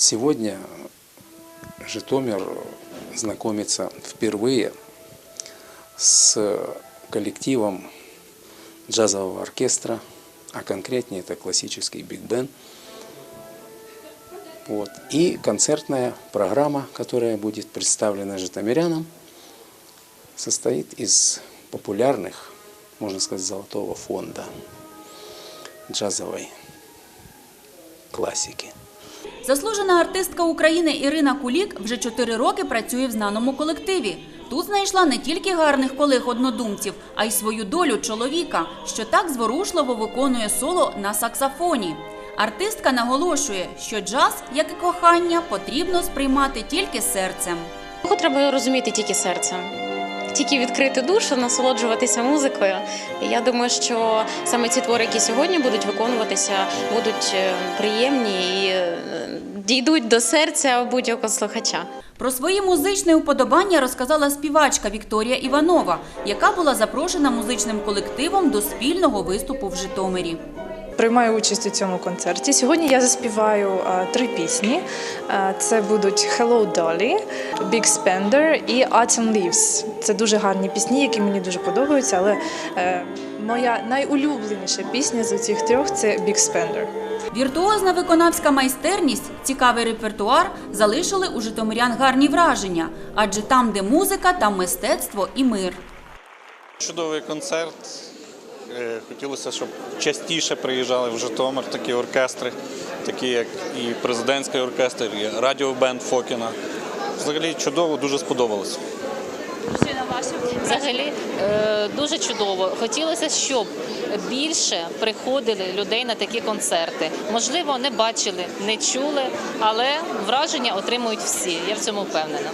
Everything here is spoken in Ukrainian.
Сегодня Житомир знакомится впервые с коллективом джазового оркестра, а конкретнее это классический биг-бен. Вот. И концертная программа, которая будет представлена житомирянам, состоит из популярных, можно сказать, золотого фонда джазовой классики. Заслужена артистка України Ірина Кулік вже чотири роки працює в знаному колективі. Тут знайшла не тільки гарних колег-однодумців, а й свою долю чоловіка, що так зворушливо виконує соло на саксофоні. Артистка наголошує, що джаз, як і кохання, потрібно сприймати тільки серцем. Його треба розуміти тільки серцем. Тільки відкрити душу, насолоджуватися музикою. Я думаю, що саме ці твори, які сьогодні будуть виконуватися, будуть е, приємні і е, дійдуть до серця будь-якого слухача. Про свої музичні уподобання розказала співачка Вікторія Іванова, яка була запрошена музичним колективом до спільного виступу в Житомирі. Приймаю участь у цьому концерті. Сьогодні я заспіваю е, три пісні. Е, Це будуть Hello Dolly, Big Spender і Autumn Leaves. Це дуже гарні пісні, які мені дуже подобаються. Але е, моя найулюбленіша пісня з цих трьох це Big Spender. Віртуозна виконавська майстерність, цікавий репертуар залишили у житомирян гарні враження, адже там, де музика, там мистецтво і мир. Чудовий концерт. Е, Хотілося, щоб частіше приїжджали в Житомир такі оркестри, такі як і президентський оркестр, і радіобенд Фокіна. Взагалі чудово, дуже сподобалося. Взагалі е, дуже чудово. Хотілося, щоб більше приходили людей на такі концерти. Можливо, не бачили, не чули, але враження отримують всі. Я в цьому впевнена.